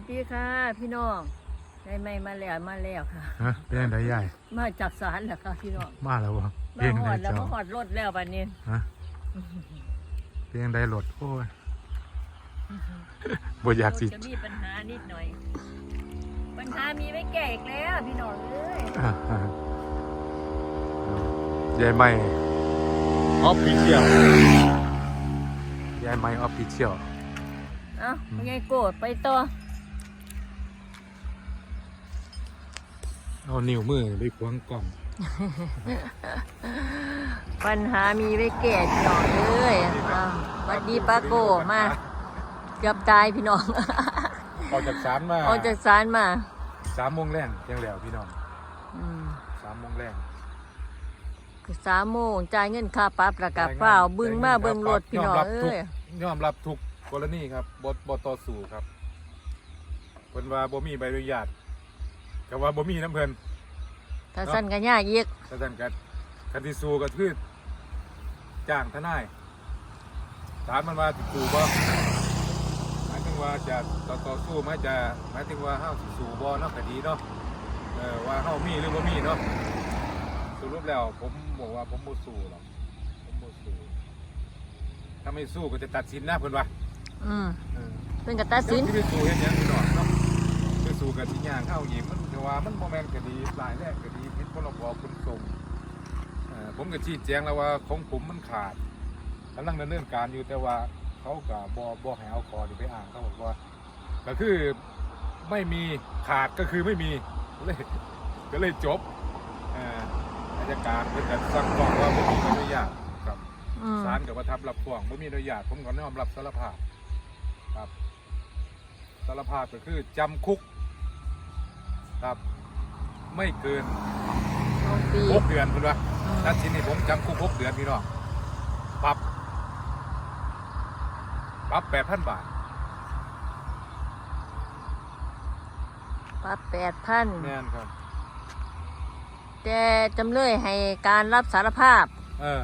วัสดีค่ะ พี่น้องได้ไม่มาแล้วมาแล้วค่ะ ฮะเป็นยังไงใหญ่มาจากศาลแหละค่ะพี่น้องมาแล้ววะมาเป็นยังหไงอดแล้วเจ้ามาหอดรถแล้วบัดนี้ ฮะเป็นยังไงรถโอ้ยบ่อยากสิ จะมีปัญหานิดหน่อย ปัญหามีไว้แก้อีกแล้วพี่น้องเอ้ยอะอะยายไม่ออฟฟิเชียลยายไม่ออฟฟิเชียลเอ้าเป็นไงโกรธไปต่อ เอานิ้วมือไปควงกล่อง ปัญหามีไว้แก้พี่น้องเอ้ยอ้าวสวัสดีป้าโกมาเกือบตายพี่น้อง ออกจากศาลมาออกจากศาลมาสามโมงแรงยังแล้วพี่น้องอืมสามโมงแรงสามโมงจ่ายเงินค่าปรับแล้วก็เปล่าบึงมาเบิ่งรถพี่น้องเอ้ยยอมรับทุกกรณีครับบทบทต่อสู้ครับเพิ่นว่าบ่มีใบอนุญาต ก็ว่าบ่มีน้ำเพิ่นถ้าสั้นก็ยากอีกถ้าท่านกัคันที่สู้ก็คือจ้างทนายศาลมันว่าสิสู้บ่หมายถึงว่าจะต่อต่อสู้ไหมจะหมายถึงว่าเฮาสิสู้บ่เนาะคดีเนาะเออว่าเฮามีหรือบ่มีเนาะสรุปแล้วผมบอกว่าผมบ่สู้หรอกผมบ่สู้ถ้าไม่สู้ก็จะตัดสินนะเพิ่นว่าอืมเออเพิ่นก็ตัดสินที่ไปสู่เห็นอย่างนี้หน่อย เนาะไปสู่กับที่ย่างเข้าหยิบมันก็ว่ามันโมเมนต์คดีหลายแรกคดีพิษพรบขนส่งเอ่อผมก็ชี้แจงแล้วว่าของผมมันขาดกำลังดำเนินการอยู่แต่ว่าเขากับบอบอให้เอาคอที่ไปอ่านเขาบอกว่าก็คือไม่มีขาดก็คือไม่มีเลยก็เลยจบเอ่ออายการเป็นแต่สั่งฟ้องว่าไม่มีอนุญาตครับอืมศาลกับประทับรับฟ้องไม่มีอนุญาตผมก็ยอมรับสารภาพครับสารภาพก็คือจำคุก ครับ ไม่เกินสองปีหกเดือนคุณวะอืมทัดสินนี่ผมจำคุกหกเดือนพี่น้องปรับปรับแปดพันบาทปรับแปดพันแม่นครับ แต่จำเลยให้การรับสารภาพ เออ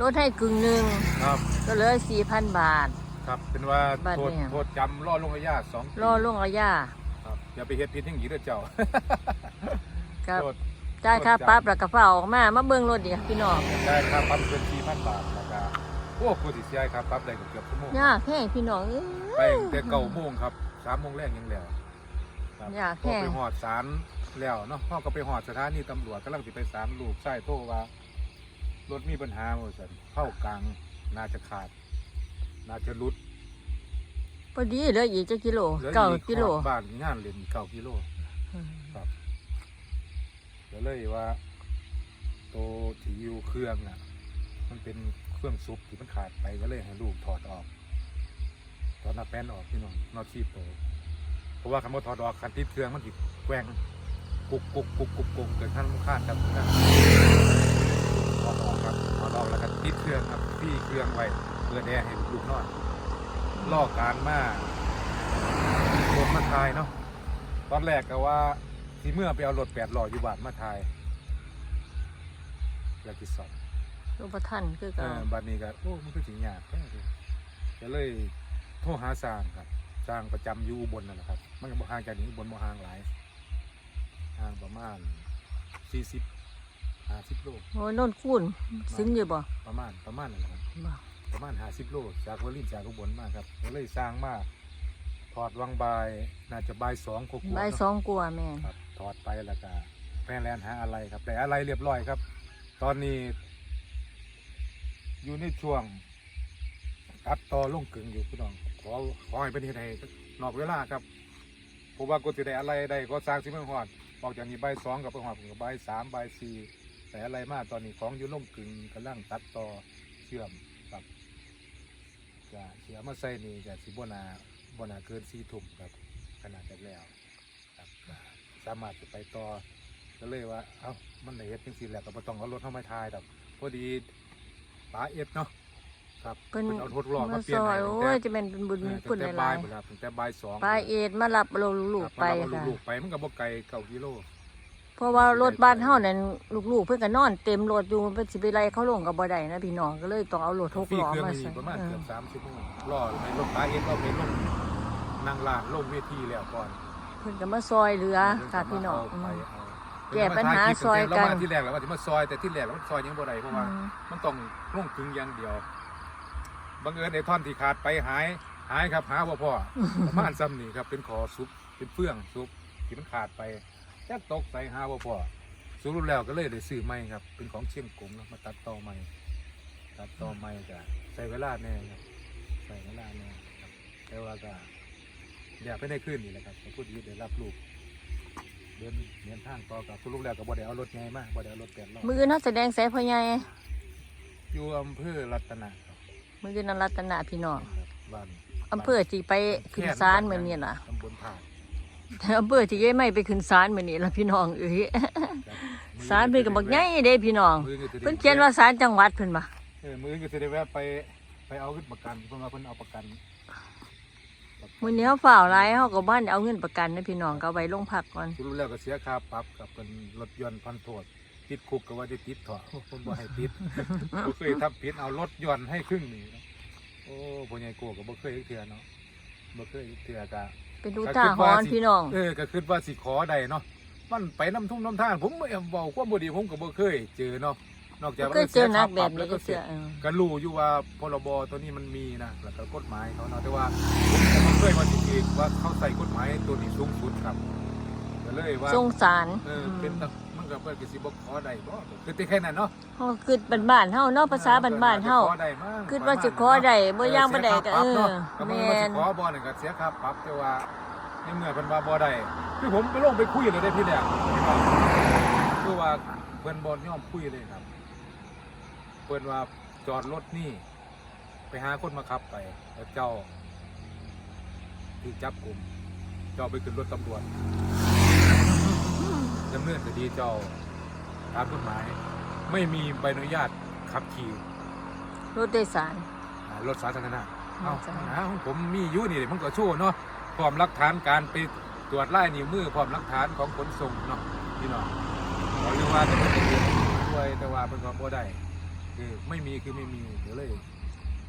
ลดให้กึ่งหนึ่งครับ ก็เหลือสี่พันบาท ครับเป็นว่าบาทโทษเนี่ยโทษจำรอลงอาญาสองปีรอลงอาญาครับ อย่าไปเฮ็ดผิดอย่างนี้เด้อเจ้ากับโทษ จ่ายค่าปรับแล้วก็เฝ้าออกมามาเบิ่งรถเดียวพี่น้องได้ค่าปรับเกินสี่พันบาทแล้วก็โอ้ผู้ที่เสียครับปรับได้เกือบชั่วโมงยากแห้งพี่น้องเอ้ไปยแต่เก้าโมงครับสามโมงแรกยังแล้วครับอยากพอแห้งไปหอดศาลแล้วเนาะพ่อก็ไปหอดสถานีตำรวจกำลังสิไปศาลลูกใส่โทรว่ารถมีปัญหาหมดสันเข้ากลางน่าจะขาด น่าจะหลุด พอดีเหลืออีกจักกิโลหลือเก้าอีกิโลฮอดบ้านงานเล่นเก้ากิโลครับก็เลยว่าโตวที่อยู่เครื่องน่ะ มันเป็นเครื่องซุปที่มันขาดไปก็เลยให้ลูกถอดออกถอดหน้าแป้นออกพี่น้องนอชีพโตวเพราะว่าคำว่าถอดออกคันติดเครื่องมันติดแกว่งกุกกุกกุกกุกกุกเกิดขั้นคาดครับนะถอดออกครับถอดออกแล้วก็ติดเครื่องครับพี่เครื่องไว้เพื่อแอร์ให้ลูกนอน ล่อการมาโดนมาทายเนาะตอนแรกก็ว่าที่เมื่อไปเอารถแปดล้ออยู่บ้านมาทายแล้วที่สองรูปท่านคือเอเก่าอบัดนี้ก็โอ้มันก็สิยากแท้เลยก็เลยโทรหาสร้างครับสร้างประจำอยู่อุบลนั่นแหละครับ มันก็บ่ห่างจากนี้อุบลบ่ห่างหลายห่างประมาณสี่สิบห้าสิบโล โอ้ยโนนคูนซึ้งอยู่บ่ประมาณประมาณนั่นแหละครับ บ่ ประมาณห้าสิบโลจากวลินจากอุบลมาครับก็เลยสร้างมาถอดวังบายน่าจะบายสองกว่าๆใบายเนาะสองกลัวาแม่นครับถอดไปแล้วก็แม่แลนหาอะไรครับ แต่อะไรเรียบร้อยครับ ตอนนี้ อยู่ในช่วงตัดต่อลงกึ่งอยู่พี่น้องขอขอให้เป็นเหตุให้นอกเวลาครับเพราะว่ากูจะได้อะไรได้ก็สร้างสิเมืองหอดออกจากนี้ใบายสองกับไปหอดผมกับใบายสามใบายสี่แต่อะไรมาตอนนี้ของอยู่ลงกึ่งกำลังตัดต่อเชื่อม ครับจะเสียมาใส่นี่จะสิบนาบนาเกินสี่ถุ่มครับขนาดจากแล้วครับก็สามารถจะไปต่อก็เลยว่า เอ้ามันได้เฮ็ดจังซี่แหละก็บ่ต้องเอารถเข้ามาทายดอกพอดีป๋าเอ็ดเนาะครับเพิ่นเอารถรอบมามาเปลี่ยซนอยให้โอ้ตั้งยแต่จะเป็นบุญเออคุณตั้งแต่หบ่าลายยหมดครับตั้งแต่บ่ายสองๆปลายเอ็ดมารับเราลูกครับไปมารับค่ะลูกๆไปมันก็บ่ไกลเก้ากิโล เพราะว่ารถบ้านเฮานั่นลูกๆเพิ่นก็นอนเต็มรถอยู่เพิ่นสิไปไล่เขาลงก็บ่ได้นะพี่น้องก็เลยต้องเอารถหกพี่ล้อเครื่องมานี่ใส่ประมาณเอเกืออบ3ชั่วโมงรอให้รถป๋าเอ็ดเอาไปลงนั่งลานลงเวทีแล้วก่อนเพิ่นก็มาซอยเหลือค่ะพี่น้องเาไปเอาแก้ปัญหาซอยกันเรามาที่แรกแล้วว่าจะมาซอยแต่ที่แรกแล้วมันซอยยังบ่ได้เพราะว่าอืมมันต้องลงถึงอย่างเดียวบังเอิญในท่อนที่ขาดไปหายหายครับหาบ่พ่อประมาณซ้ำนี่ครับเป็นขอซุปเป็นเฟื่องซุปที่มันขาดไป จักตกใส่หาบ่พ่อสรุปแล้วก็เลยได้ซื้อใหม่ครับ เป็นของเชียงกงเนาะมาตัดต่อใหม่ตัดต่อใหม่ก็ใส่เวลาแน่ครับใส่เวลาแน่ครับแต่ว่าก็อยากไปได้ขึ้นนี่แหละครับแต่พูดดีเดี๋ยวรับลูกเดินเดินทางต่อกับสรุปแล้วก็บ่ได้เอารถไงมาบ่ได้เอารถแกนรอบมือนักแสดงแสพ่อใหญ่อยู่อำเภอรัตนะครับมือนันรัตนาพี่น้องบ้านอำเภอที่ไปขึ้นศาลมื้อนี้ล่ะตำบลผา ดอำเภอที่ยายไม่ไปขึ้นศาลมื้อนี้ล่ะพี่น้องเอ้ยครับศาลเพิ่นก็บักใหญ่เด้พี่น้องมือก็จะได้เพิ่นเขียนว่าศาลจังหวัดเพิ่นบ่เออมือก็จะได้แวะไปไปเอาขึ้นประกันเพิ่นว่าเพิ่นเอาประกันมื้อนี้เฮาฝ่าวหลายเฮาก็บ่ทันได้เอาเงินประกันนะพี่น้องก็เอาไว้โรงพักก่อนสรุปแล้วก็เสียค่าปรับกับเป็นรถยนต์พันโทษติดคุกก็ว่าจะติดเถอะผมบ่ให้ติดบ่เคยทำผิดเอารถยนต์ให้ครึ่งหนี่นะโอ้พ่อใหญ่โกก็บ่เคยเทื่อเนาะบ่เคยเทื่อก็ เป็นดูท่าหอนพี่น้องเออก็คิดว่าสิขอได้เนาะมันไปน้ำทุ่งน้ำท่างผมไม่เบาความบ่ดีผมก็บ่เคยเจอเนาะนอกจากเคยเจอนักแบบแล้นี้วก็เสืเสียอเออก็รู้อยู่ว่าพรบตัวนี้มันมีนะแล้วก็กฎหมายเขาเนาะแต่ว่าผมก็บ่เคยว่าสิคิดว่าเขาใส่กฎหมายตัวนี้สูงสุดครับก็เลยว่าสงสารเออเป็น ตะมันก็เพิ่นก็สิบ่ขอได้บ่คือแต่แค่นั้นเนาะเฮาคือบ้านๆเฮาเนาะภาษาบ้านๆเฮาขอได้มั้งคิดว่าสิขอได้บ่ย่างบ่ได้ก็เออแม่แม่นนขอบ่นี่ก็เสียค่าปรับแต่ว่าในเมื่อเพิ่นว่าบ่ได้คือผมไปลงไปคุยเลยได้พี่แรกคือว่าเพิ่นบ่ยอมคุยเลยครับเพิ่นว่าจอดรถนี่ไปหาคนมาขับไปแล้วเจ้าที่จับกลุ่มเจ้าไปขึ้นรถตำรวจ ดำเนินคดีเจ้าตามกฎหมาย ไม่มีใบอนุญาตขับขี่รถโดยสาร อ่ารถสาธารณะเอารถสาธารณะหาของผมมีอยู่นี่มันก็โชั่วเนาะพร้อมหลักฐานการไปตรวจไล่นิ้วมือพร้อมหลักฐานของขนส่งเนาะพี่น้องเราเรียกว่าจะเป็นเรื่องด้วยแต่ว่าเป็นก็บ่ได้คือไม่มีคือไม่มีเดี๋ยวเลยก็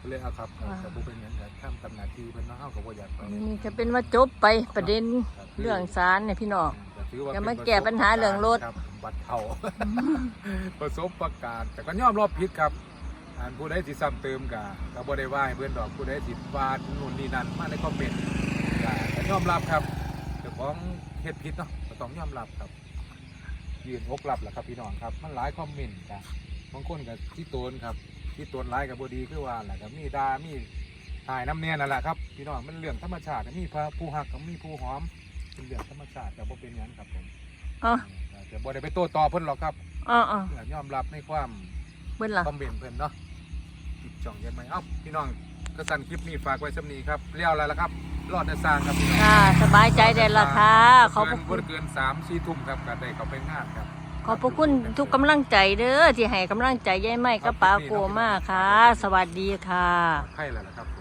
เลยเอาครับแต่บุเป็นอย่างนั้นทำตำหนักที่เป็นน้องเฮาก็บ่อยากไปนี่ก็เป็นว่าจบไปประเด็นครับเรื่องศาลเนี่ยพี่น้องก็ถืว่อย่ามาเป็นแก้ปัญหาเรื่องรถคบบัตรเทาประสบประการแต่ก็ยอมรอบผิดครับอันผู้ใดสิซ้ำเติมกะก็บ่ได้ว่าให้เพื่อนดอกผู้ใดสิวาดนู่นนี่นั่นมาในคอมเมนต์ก็ก็ยอมรับครับเจ้าของเฮ็ดผิดเนาะก็ต้องยอมรับครับ ยืนอกรับแหละครับพี่น้องครับ มันหลายคอมเมนต์ครับบางคนก็ที่โตนครับ ที่โตนหลายกับบดีคือว่าแหละครับมีดามีหายน้ำเนียนนั่นแหละครับพี่น้องมันเรื่องธรรมชาติมีพระผู้หักกับมีผู้หอมเป็นเรื่องธรรมชาติแต่บ่เป็นอย่างนั้นครับผมอ๋อ แต่บ่ได้ไปโต้ตอบเพิ่นหรอกครับอ๋ออ๋อเพื่อยอมรับในความเบิ่นล่ะคอมเมนต์เพิ่นเนาะติดจ่องเย็นไหมเอ้าพี่น้องก็สั่นคลิปนี้ฝากไว้สำนีครับเลี้ยวอะไรล่ะครับรอดในสร้างครับพี่น้องค่ะสบายใจได้ละค่ะขอบพระบ่คุณได้เกินสามสี่ทุ่มครับก็ได้เข้าไปงานครับ ขอบพระคุณทุกกำลังใจเด้อที่ให้กำลังใจยายไม้กับป้าโกมากค่ะ สวัสดีค่ะให้แล้วล่ะครับผม